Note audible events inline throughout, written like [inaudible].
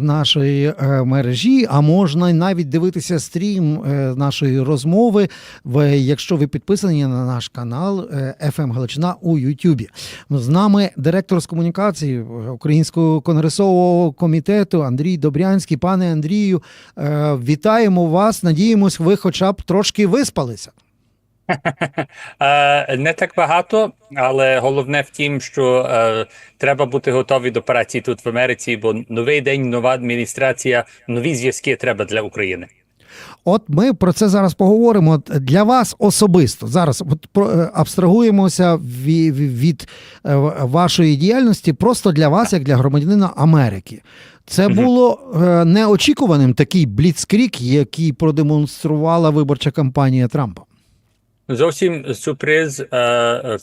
нашої е, мережі, а можна навіть дивитися стрім е, нашої розмови, якщо ви підписані на наш канал е, FM Галичина у Ютубі. З нами директор з комунікації Українського конгресового комітету Андрій Добрянський. Пане Андрію, вітаємо вас. Надіємось, ви хоча б трошки виспалися. Е, Не так багато, але головне в тім, що е, треба бути готові до операції тут в Америці, бо новий день, нова адміністрація, нові зв'язки треба для України. От ми про це зараз поговоримо. Для вас особисто зараз от про е, абстрагуємося ві- ві- від е, вашої діяльності, просто для вас, як для громадянина Америки. Це було неочікуваним такий бліцкрік, який продемонструвала виборча кампанія Трампа. Зовсім сюрприз. е,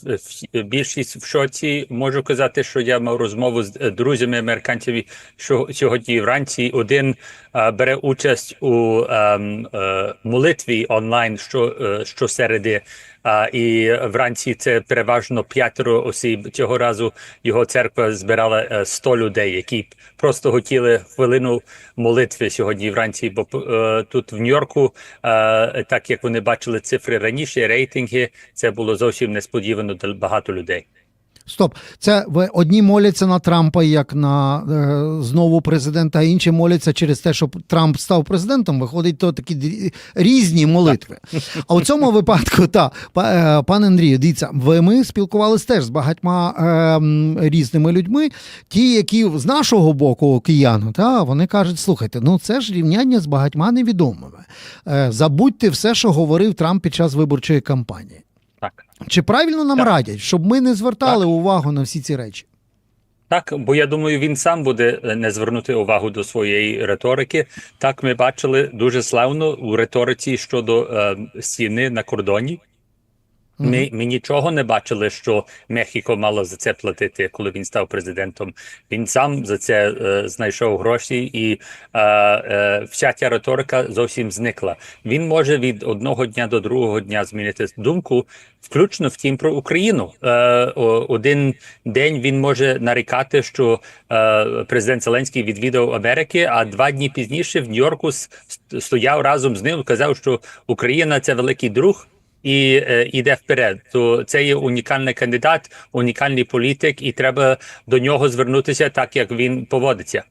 е, Більшість в шоці. Можу казати, що я мав розмову з е, друзями американцями що сьогодні вранці. Один бере участь у ем, е, молитві онлайн що, е, щосереди. А, і вранці це переважно п'ятеро осіб. Цього разу його церква збирала е, 100 людей, які просто хотіли хвилину молитви сьогодні вранці. Бо е, тут в Нью-Йорку, е, так як вони бачили цифри раніше, рейтинги, це було зовсім несподівано для багато людей. Стоп, це ви одні моляться на Трампа як на е, знову президента, а інші моляться через те, щоб Трамп став президентом. Виходить, то такі різні молитви. А у цьому випадку, та е, пане Андрію, дивіться, ви ми спілкувалися теж з багатьма е, різними людьми. Ті, які з нашого боку кияну, та вони кажуть: слухайте, ну це ж рівняння з багатьма невідомими. Е, забудьте все, що говорив Трамп під час виборчої кампанії. Чи правильно нам Так. радять, щоб ми не звертали Так. увагу на всі ці речі? Так, бо я думаю, він сам буде е, не звернути увагу до своєї риторики. Так, ми бачили дуже славно у риториці щодо е, стіни на кордоні. Ми, ми нічого не бачили, що Мехіко мало за це платити, коли він став президентом. Він сам за це е, знайшов гроші, і е, е, вся ця риторика зовсім зникла. Він може від одного дня до другого дня змінити думку, включно втім про Україну. Е, один день він може нарікати, що е, президент Зеленський відвідав Америки, а два дні пізніше в Нью-Йорку стояв разом з ним, казав, що Україна це великий друг і е, іде вперед. То це є унікальний кандидат, унікальний політик, і треба до нього звернутися так, як він поводиться.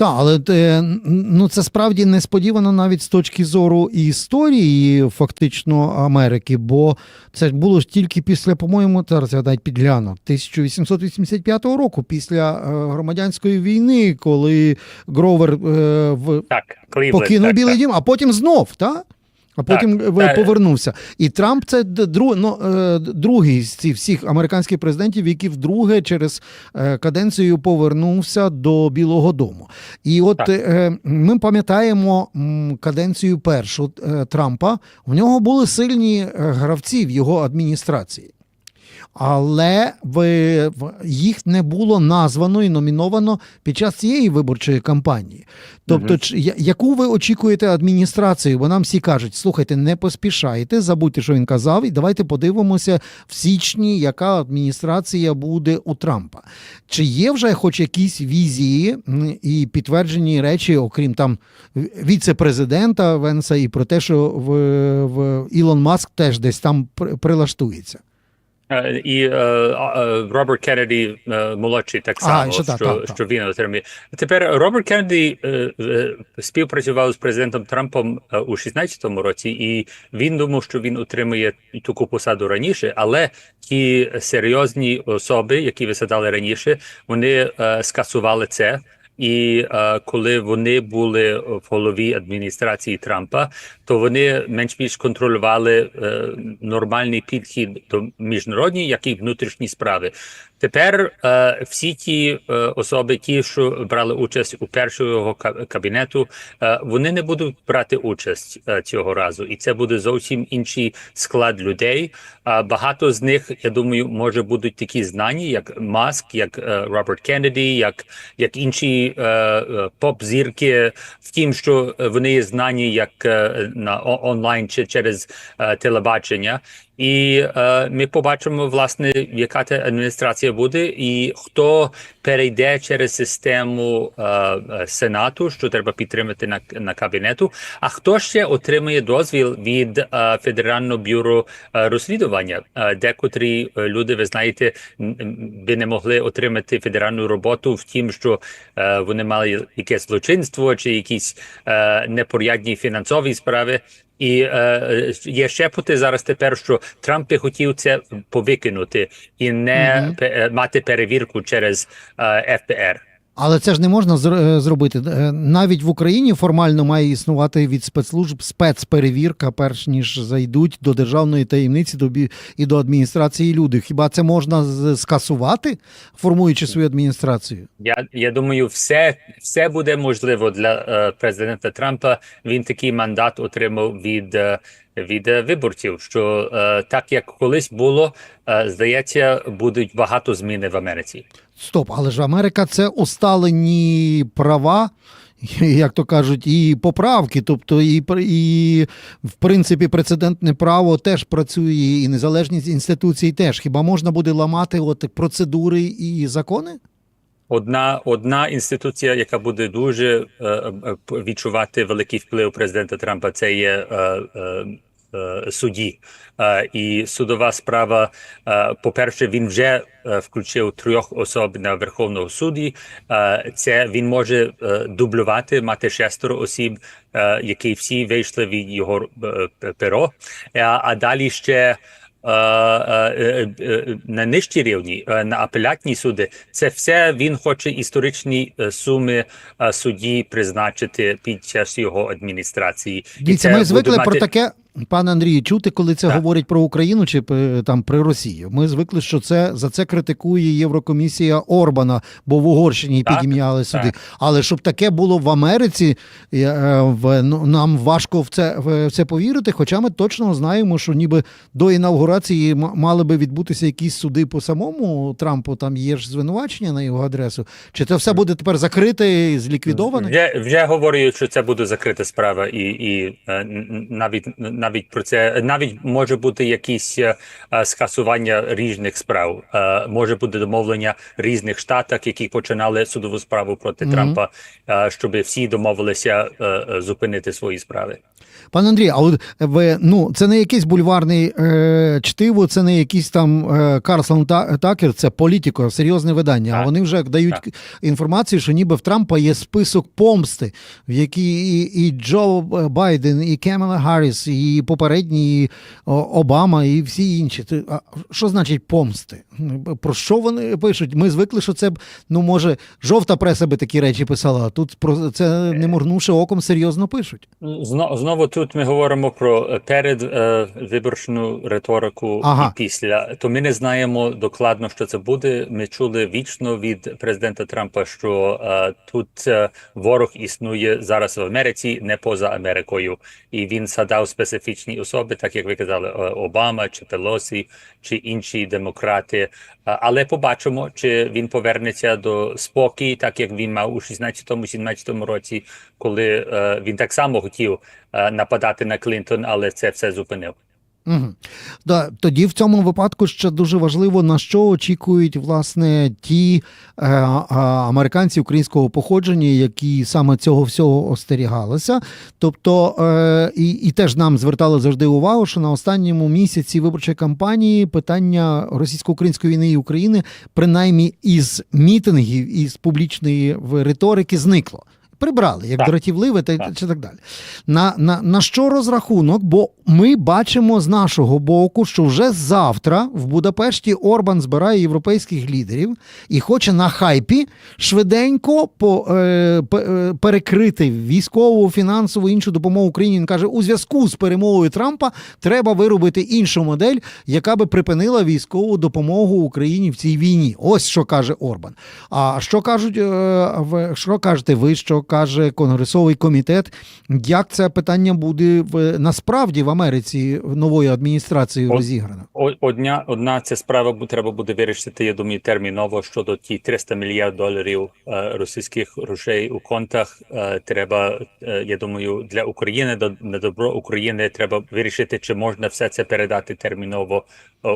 Так, але е, ну це справді несподівано навіть з точки зору і історії фактично Америки, бо це ж було ж тільки після, по-моєму, зараз я навіть підгляну, 1885 року, після е, громадянської війни, коли Гровер е, в Так, Клівленд, покинув так, Білий так. Дім, а потім знов, так? А потім Так, повернувся. І Трамп це друг, дру, ну, е, другий з цих всіх американських президентів, які вдруге через е, каденцію повернувся до Білого Дому. І от Так. е, ми пам'ятаємо каденцію першу е, Трампа. У нього були сильні е, гравці в його адміністрації. Але ви, в- їх не було названо і номіновано під час цієї виборчої кампанії. Тобто, я- яку ви очікуєте адміністрацію? Бо нам всі кажуть: слухайте, не поспішайте, забудьте, що він казав, і давайте подивимося в січні, яка адміністрація буде у Трампа. Чи є вже хоч якісь візії і підтверджені речі, окрім там віце-президента Венса, і про те, що в, в Ілон Маск теж десь там прилаштується? І Роберт Кеннеді молодший так А, само, що що, так, що він отримує. Тепер Роберт Кеннеді співпрацював з президентом Трампом у 16-му році, і він думав, що він отримує таку посаду раніше, але ті серйозні особи, які висадали раніше, вони скасували це. І е, коли вони були в голові адміністрації Трампа, то вони менш-більш контролювали е, нормальний підхід до міжнародні, як і внутрішні справи. Тепер е, всі ті е, особи, ті, що брали участь у першого кабінету, е, вони не будуть брати участь е, цього разу, і це буде зовсім інший склад людей. А багато з них, я думаю, може будуть такі знані, як Маск, як е, Роберт Кеннеді, як, як інші е, е, поп-зірки. Втім, що е, вони є знані як е, на онлайн чи через телебачення. І е, ми побачимо, власне, яка та адміністрація буде, і хто перейде через систему е, е, Сенату, що треба підтримати на, на кабінету. А хто ще отримає дозвіл від е, Федерального бюро е, розслідування? Е, декотрі е, люди, ви знаєте, би не могли отримати федеральну роботу в тім, що е, вони мали якесь злочинство чи якісь е, непорядні фінансові справи. І е, є шепоти зараз тепер, що Трамп би хотів це повикинути і не е, мати перевірку через е, ФБР. Але це ж не можна е, зробити. Е, Навіть в Україні формально має існувати від спецслужб спецперевірка, перш ніж зайдуть до державної таємниці і до адміністрації люди. Хіба це можна скасувати, формуючи свою адміністрацію? Я, я думаю, все, все буде можливо для е, президента Трампа. Він такий мандат отримав від, від виборців. Що е, так як колись було, е, здається, будуть багато зміни в Америці. Стоп, але ж Америка це усталені права. Як то кажуть, і поправки, тобто і, і в принципі прецедентне право теж працює, і незалежність інституцій теж. Хіба можна буде ламати от процедури і закони? Одна одна інституція, яка буде дуже е, е, відчувати великий вплив президента Трампа, це є е, е, судді. Е, і судова справа. Е, по-перше, він вже е, включив трьох особ на Верховного суді. Е, це він може е, дублювати, мати шестеро осіб, е, які всі вийшли від його е, перо. Е, а далі ще. е, е, е, е, На нижчій рівні, е, на апелятні суди, це все він хоче історичні е, суми е, судді призначити під час його адміністрації. І це ми звикли мати- про таке, пане Андрію, чути, коли це Так. говорять про Україну чи е, там при Росії. Ми звикли, що це за це критикує Єврокомісія Орбана, бо в Угорщині Так, підім'яли так. Але щоб таке було в Америці, е, в ну, нам важко в це в це повірити. Хоча ми точно знаємо, що ніби до інаугурації мали би відбутися якісь суди по самому Трампу. Там є ж звинувачення на його адресу. Чи це все буде тепер закрите, зліквідоване? Вже, вже говорю, що це буде закрита справа, і, і е, навіть навіть про це навіть може бути якісь е, е, скасування різних справ. Е, Може бути домовлення різних штатах, які починали судову справу проти Мгм. Трампа, е, щоб всі домовилися зупинити свої справи. Пане Андрій, а от ви ну це не якийсь бульварний е, чтиво, це не якийсь там е, Карсон Такер, це політико, серйозне видання. А вони вже дають Так. інформацію, що ніби в Трампа є список помсти, в якій і, і Джо Байден, і Кемела Гарріс, і попередні і Обама, і всі інші. А що значить помсти? Про що вони пишуть? Ми звикли, що це б, ну може, жовта преса би такі речі писала. А тут про це не моргнувши оком, серйозно пишуть. Знову, знову тут ми говоримо про е, перед е, виборчну риторику Ага. і після. То ми не знаємо докладно, що це буде. Ми чули вічно від президента Трампа, що е, тут е, ворог існує зараз в Америці, не поза Америкою, і він згадав специфічні особи, так як ви казали, е, Обама чи Пелосі, чи інші демократи. Але побачимо, чи він повернеться до спокій, так як він мав у 16-17 році, коли е, він так само хотів е, нападати на Клінтон, але це все зупинив. Угу. Да, тоді в цьому випадку ще дуже важливо, на що очікують власне ті е, а, американці українського походження, які саме цього всього остерігалися. Тобто, е, і, і теж нам звертали завжди увагу, що на останньому місяці виборчої кампанії питання російсько-української війни і України, принаймні із мітингів, із публічної риторики, зникло. Прибрали як Так. дратівливе та Так. чи так далі. На, на, на що розрахунок? Бо ми бачимо з нашого боку, що вже завтра в Будапешті Орбан збирає європейських лідерів і хоче на хайпі швиденько по, е, е, перекрити військову, фінансову іншу допомогу Україні. Він каже, у зв'язку з перемогою Трампа треба виробити іншу модель, яка би припинила військову допомогу Україні в цій війні. Ось що каже Орбан. А що кажуть, е, ви- що кажете ви? Що каже Конгресовий комітет. Як це питання буде в насправді в Америці новою адміністрацією От- розіграно? О- Одня, одна ця справа треба буде вирішити, я думаю, терміново щодо ті 300 мільярд доларів е, російських грошей у контах. Е, треба, е, я думаю, для України до на добро України треба вирішити, чи можна все це передати терміново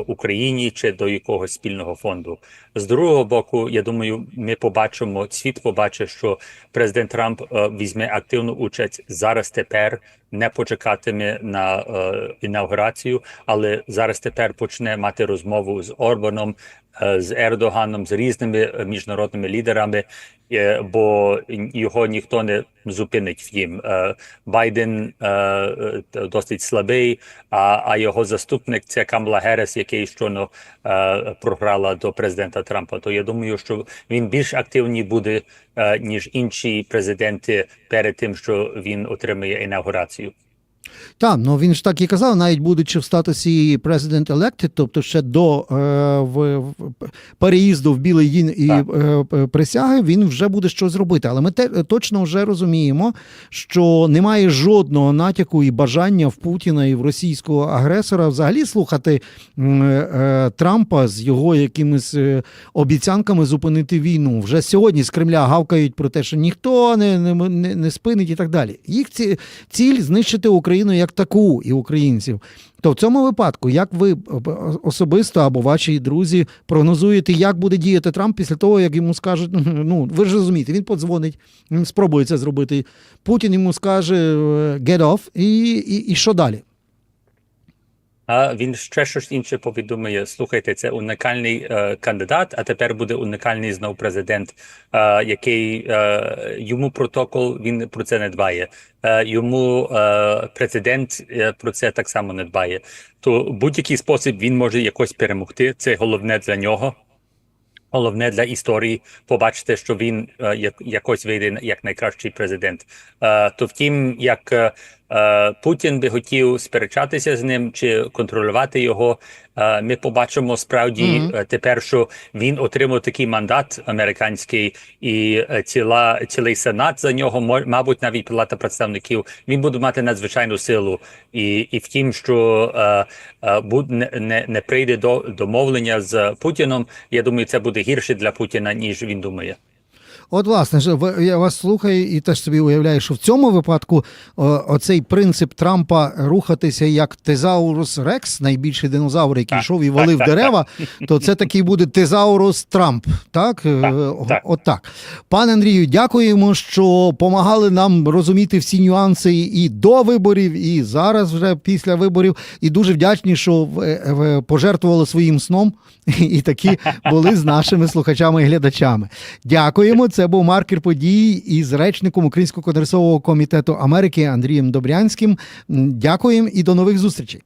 Україні чи до якогось спільного фонду. З другого боку, я думаю, ми побачимо, світ побачить, що президент Трамп е, візьме активну участь зараз тепер, не почекатиме на е, інаугурацію, але зараз тепер почне мати розмову з Орбаном, е, з Ердоганом, з різними міжнародними лідерами, е, бо його ніхто не зупинить втім. Е, Байден е, е, досить слабий, а, а його заступник це Камала Герес, який щойно е, програла до президента Трампа. То я думаю, що він більш активний буде, е, ніж інші президенти перед тим, що він отримає інаугурацію. Так, ну він ж так і казав, навіть будучи в статусі President elected, тобто ще до е, в, в, переїзду в Білий Дім і е, присяги, він вже буде щось робити. Але ми те, точно вже розуміємо, що немає жодного натяку і бажання в Путіна і в російського агресора взагалі слухати м, е, Трампа з його якимись е, обіцянками зупинити війну. Вже сьогодні з Кремля гавкають про те, що ніхто не, не, не, не спинить і так далі. Їх ці, ціль знищити Україну як таку і українців. То в цьому випадку, як ви е, особисто або ваші друзі прогнозуєте, як буде діяти Трамп після того, як йому скажуть, ну ви ж розумієте, він подзвонить, він спробує це зробити. Путін йому скаже е, get off, і, і, і що далі? А він ще щось інше повідомує. Слухайте, це унікальний е, кандидат, а тепер буде унікальний знов президент, е, який е, йому протокол він про це не дбає. Е, йому е, президент е, про це так само не дбає. То будь-який спосіб він може якось перемогти. Це головне для нього. Головне для історії побачити, що він е, як, якось вийде як найкращий президент. Е, то втім, як е, Путін би хотів сперечатися з ним чи контролювати його, е, ми побачимо справді Мгм. е, тепер, що він отримав такий мандат американський, і е, ціла цілий сенат за нього, мабуть, навіть палата представників. Він буде мати надзвичайну силу, і, і втім, що е, е, не, не, не прийде до домовлення з Путіном. Я думаю, це буде гірше для Путіна, ніж він думає. От, власне, я вас слухаю і теж собі уявляю, що в цьому випадку оцей принцип Трампа рухатися як Тезаурус Рекс, найбільший динозавр, який Так, йшов і валив так, дерева, то це такий буде Тезаурус Трамп. Так, Е, так. От так. Пане Андрію, дякуємо, що помагали нам розуміти всі нюанси і до виборів, і зараз вже після виборів. І дуже вдячні, що ви пожертвували своїм сном [laughs] і такі були з нашими слухачами і глядачами. Дякуємо. Це був маркер подій із речником Українського конгресового комітету Америки Андрієм Добрянським. Дякуємо і до нових зустрічей.